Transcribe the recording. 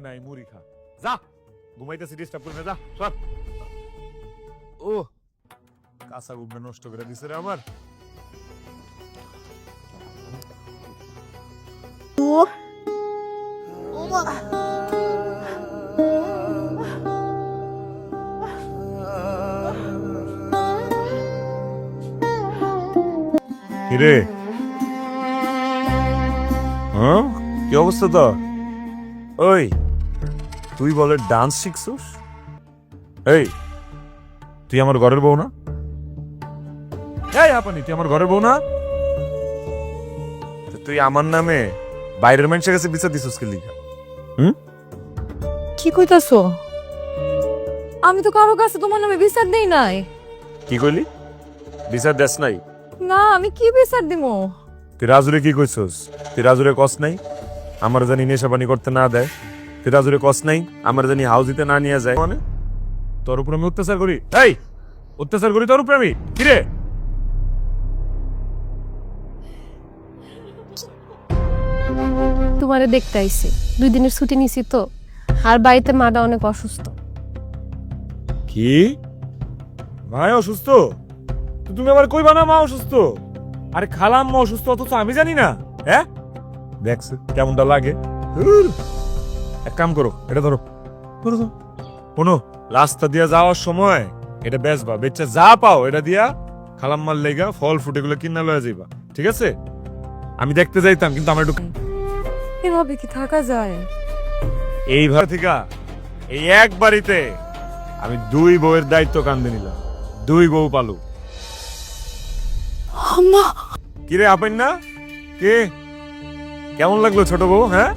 নাই, মুড়ি খা। যা, ঘুমাইতেছি ডিস্টার্ব করবে যা, সর। ও, কাঁচা গুবনে নষ্ট করে দিছে রে আমার। কিরে? হ্যাঁ? কি অবস্থা তো ওই তুই বলে ডান্স শিখছস? এই তুই আমার ঘরের বউ না? এই হাপানি তুই আমার ঘরের বউ না? তুই আমার নামে বাইরের মানুষের কাছে বিচার দিছস কি লিখা হুম? কি কইতাছো? আমি তো কারও কাছে তোমার নামে বিচার দেই নাই। কি কইলি? বিচার দেশ নাই? না আমি কি বিচার দিমু? তুই রাজুরে কি কইছস? তুই রাজুরে কস নাই? আমার জানি নেশা পানি করতে না দেয়। তুই রাজুরে কস নাই আমার জানি হাউজিতে না নিয়ে যায়। মানে? তোর উপর আমি অত্যাচার করি? এই অত্যাচার করি তোর উপর আমি? কিরে তোমারে দেখতে আইছি। দুই দিনের ছুটি নিছি তো। আর বাড়িতে মাটা অনেক অসুস্থ। কি? মায় অসুস্থ? তুমি আবার কইবা না মা অসুস্থ? আরে খালাম মা অসুস্থ অথচ আমি জানি না। হ্যাঁ? দেখছ কেমনটা লাগে? এক কাম করো এটা ধরো। ধরো ধরো। শোনো রাস্তা দিয়ে যাওয়ার সময় এটা বেচবা। বেচা যা পাও এটা দিয়া খালাম্মার লেগা ফল ফ্রুট এগুলো কিনা লয়ে যাইবা। ঠিক আছে? আমি দেখতে যাইতাম কিন্তু আমার একটু এভাবে কি থাকা যায়? এইভাবে থেকে এই এক বাড়িতে আমি দুই বউয়ের দায়িত্ব কান্দে নিলাম। দুই বউ পালু। কিরে আপেন না? কে? কেমন লাগল ছোট বউ হ্যাঁ?